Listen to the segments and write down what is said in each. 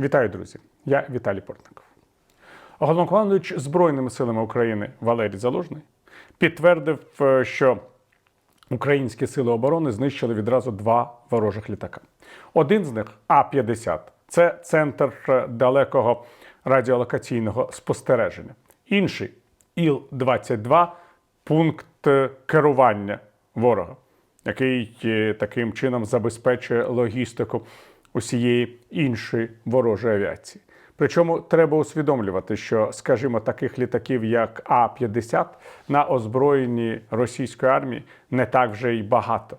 Вітаю, друзі! Я Віталій Портников. Головнокомандуючий Збройними силами України Валерій Залужний підтвердив, е, що українські сили оборони знищили відразу два ворожих літака. Один з них А-50 це центр е, далекого радіолокаційного спостереження. Інший Іл-22 пункт е, керування ворога, який таким чином забезпечує логістику усієї іншої ворожої авіації. Причому треба усвідомлювати, що, скажімо, таких літаків, як А-50, на озброєнні російської армії не так вже й багато.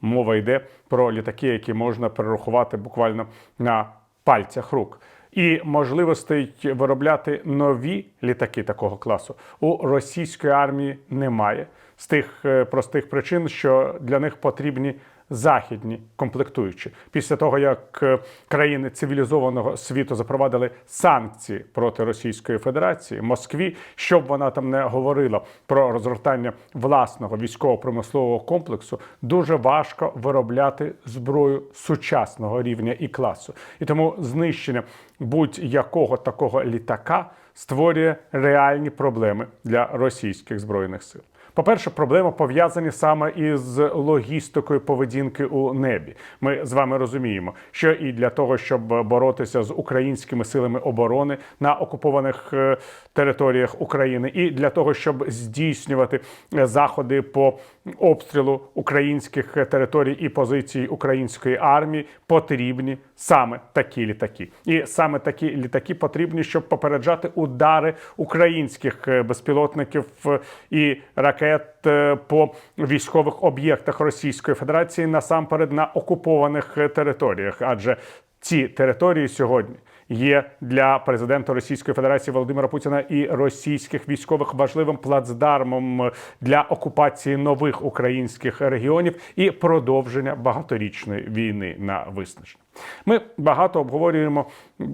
Мова йде про літаки, які можна перерахувати буквально на пальцях рук. І можливостей виробляти нові літаки такого класу у російської армії немає з тих е, простих причин, що для них потрібні західні комплектуючі. Після того, як е, країни цивілізованого світу запровадили санкції проти Російської Федерації, Москві, щоб вона там не говорила про розгортання власного військово-промислового комплексу, дуже важко виробляти зброю сучасного рівня і класу. І тому знищення будь-якого такого літака створює реальні проблеми для російських збройних сил. По-перше, проблема пов'язані саме із логістикою поведінки у небі. Ми з вами розуміємо, що і для того, щоб боротися з українськими силами оборони на окупованих е, територіях України, і для того, щоб здійснювати е, заходи по обстрілу українських територій і позицій української армії, потрібні саме такі літаки. І саме такі літаки потрібні, щоб попереджати удари українських е, безпілотників е, і ракет е, по військових об'єктах Російської Федерації насамперед на окупованих е, територіях, адже ці території сьогодні є для президента Російської Федерації Володимира Путіна і російських військових важливим плацдармом для окупації нових українських регіонів і продовження багаторічної війни на виснаження. Ми багато обговорюємо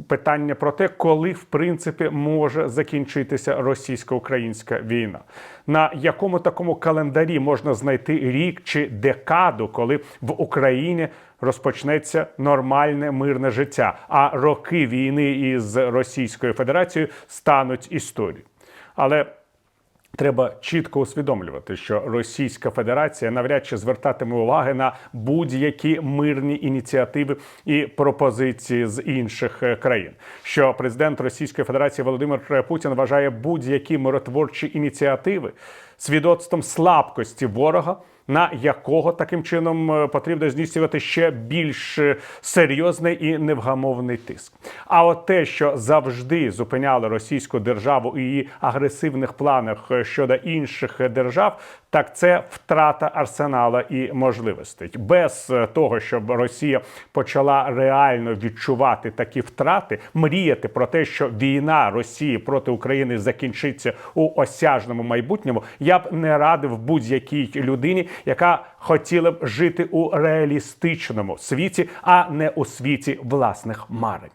питання про те, коли в принципі може закінчитися російсько-українська війна, на якому такому календарі можна знайти рік чи декаду, коли в Україні розпочнеться нормальне мирне життя, а роки війни із Російською Федерацією стануть історією. Але Треба чітко усвідомлювати, що Російська Федерація навряд чи звертатиме уваги на будь-які мирні ініціативи і пропозиції з інших е, країн. Що президент Російської Федерації Володимир Путін вважає будь-які миротворчі ініціативи свідоцтвом слабкості ворога. На якого таким чином е, потрібно здійснювати ще більш е, серйозний і невгамовний тиск. А от те, що завжди зупиняло російську державу у її агресивних планах е, щодо інших держав, так це втрата арсенала і можливостей. Без е, того, щоб Росія почала реально відчувати такі втрати, мріяти про те, що війна Росії проти України закінчиться у осяжному майбутньому, я б не радив будь-якій людині, яка хотіла б жити у реалістичному світі, а не у світі власних марень.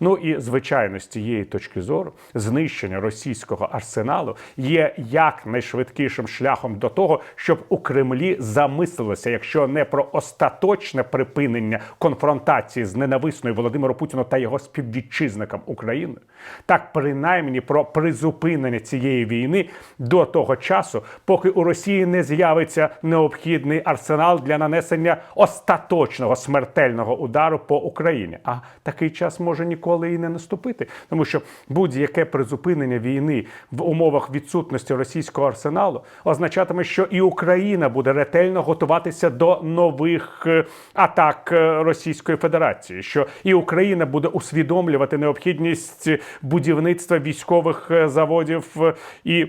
Ну і звичайно, з цієї точки зору знищення російського арсеналу є якнайшвидкішим шляхом до того, щоб у Кремлі замислилося, якщо не про остаточне припинення конфронтації з ненависною Володимиру Путіну та його співвітчизникам України, так принаймні про призупинення цієї війни до того часу, поки у Росії не з'явиться необхідний арсенал для нанесення остаточного смертельного удару по Україні. А такий час може ніколи і не наступити, тому що будь-яке призупинення війни в умовах відсутності російського арсеналу означатиме, що і Україна буде ретельно готуватися до нових е, атак е, Російської Федерації, що і Україна буде усвідомлювати необхідність будівництва військових е, заводів і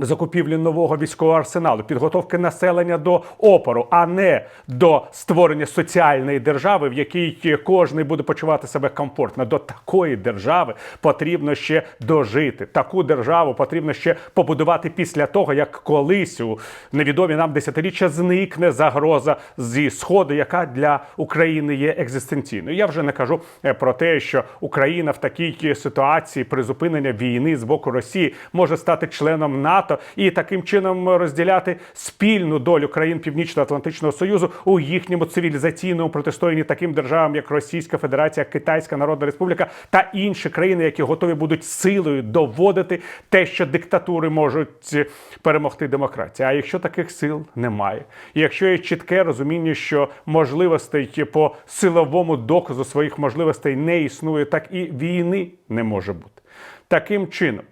закупівлі нового військового арсеналу, підготовки населення до опору, а не до створення соціальної держави, в якій кожен буде почувати себе комфортно. До такої держави потрібно ще дожити. Таку державу потрібно ще побудувати після того, як колись у невідомі нам десятиріччя зникне загроза зі сходу, яка для України є екзистенційною. Я вже не кажу е, про те, що Україна в такій ситуації призупинення війни з боку Росії може стати членом НАТО. НАТО і таким чином розділяти спільну долю країн Північно-Атлантичного Союзу у їхньому цивілізаційному протистоянні таким державам, як Російська Федерація, Китайська Народна Республіка та інші країни, які готові будуть силою доводити те, що диктатури можуть перемогти демократію. А якщо таких сил немає, і якщо є чітке розуміння, що можливостей по силовому доказу своїх можливостей не існує, так і війни не може бути. Таким чином,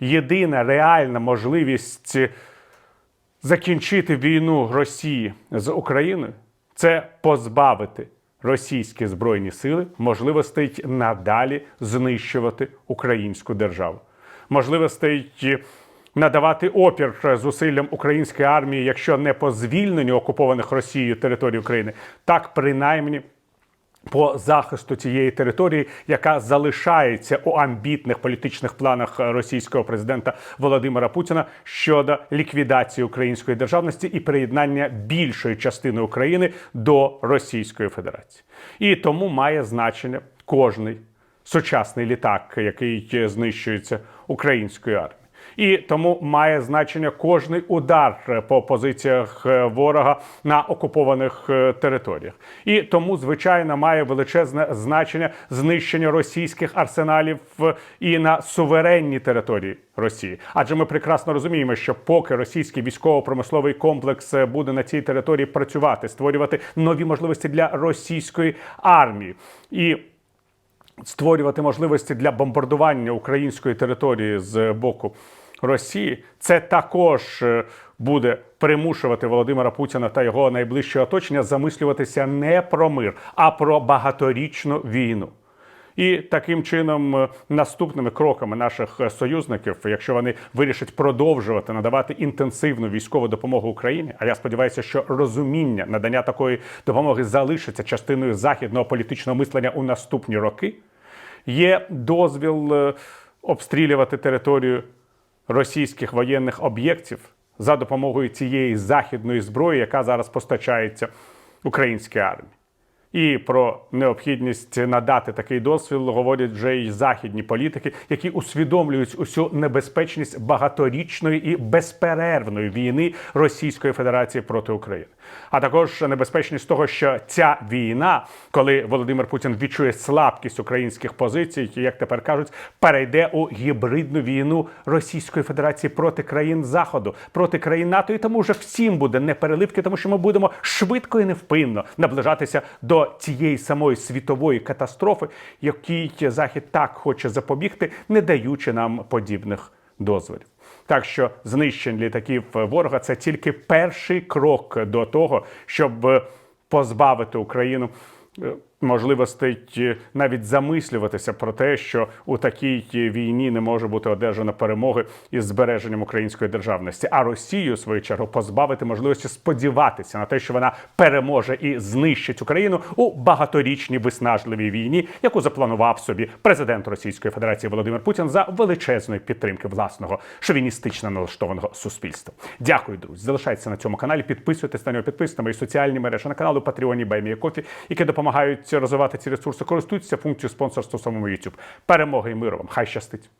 єдина реальна можливість закінчити війну Росії з Україною це позбавити російські збройні сили можливостей надалі знищувати українську державу, можливостей надавати опір зусиллям української армії, якщо не по звільненню окупованих Росією територій України, так принаймні по захисту цієї території, яка залишається у амбітних політичних планах російського президента Володимира Путіна щодо ліквідації української державності і приєднання більшої частини України до Російської Федерації. І тому має значення кожний сучасний літак, який знищується українською армією. І тому має значення кожний удар по позиціях е, ворога на окупованих е, територіях. І тому, звичайно, має величезне значення знищення російських арсеналів е, і на суверенній території Росії. Адже ми прекрасно розуміємо, що поки російський військово-промисловий комплекс буде на цій території працювати, створювати нові можливості для російської армії і створювати можливості для бомбардування української території з боку Росії, це також е, буде примушувати Володимира Путіна та його найближче оточення замислюватися не про мир, а про багаторічну війну. І таким чином, е, наступними кроками наших е, союзників, якщо вони вирішать продовжувати надавати інтенсивну військову допомогу Україні, а я сподіваюся, що розуміння надання такої допомоги залишиться частиною західного політичного мислення у наступні роки, є дозвіл обстрілювати територію російських воєнних об'єктів за допомогою цієї західної зброї, яка зараз постачається українській армії. І про необхідність надати такий дозвіл говорять вже й західні політики, які усвідомлюють усю небезпечність багаторічної і безперервної війни Російської Федерації проти України. А також небезпечність того, що ця війна, коли Володимир Путін відчує слабкість українських позицій, як тепер кажуть, перейде у гібридну війну Російської Федерації проти країн Заходу, проти країн НАТО, і тому вже всім буде непереливки, тому що ми будемо швидко і невпинно наближатися до цієї самої світової катастрофи, якій Захід так хоче запобігти, не даючи нам подібних дозволів. Так що знищення літаків ворога це тільки перший крок до того, щоб позбавити Україну е, можливостей е, навіть замислюватися про те, що у такій війні не може бути одержано перемоги із збереженням української державності, а Росію в свою чергу позбавити можливості сподіватися на те, що вона переможе і знищить Україну у багаторічній виснажливій війні, яку запланував собі президент Російської Федерації Володимир Путін за величезної підтримки власного шовіністично налаштованого суспільства. Дякую, друзі. Залишайтеся на цьому каналі. Підписуйтесь на нього, підписуйтесь на мої соціальні мережі на каналу Patreon і Баймія які допомагають розвивати ці ресурси. Користуйтеся функцією спонсорства самому YouTube. Перемоги і миру вам! Хай щастить!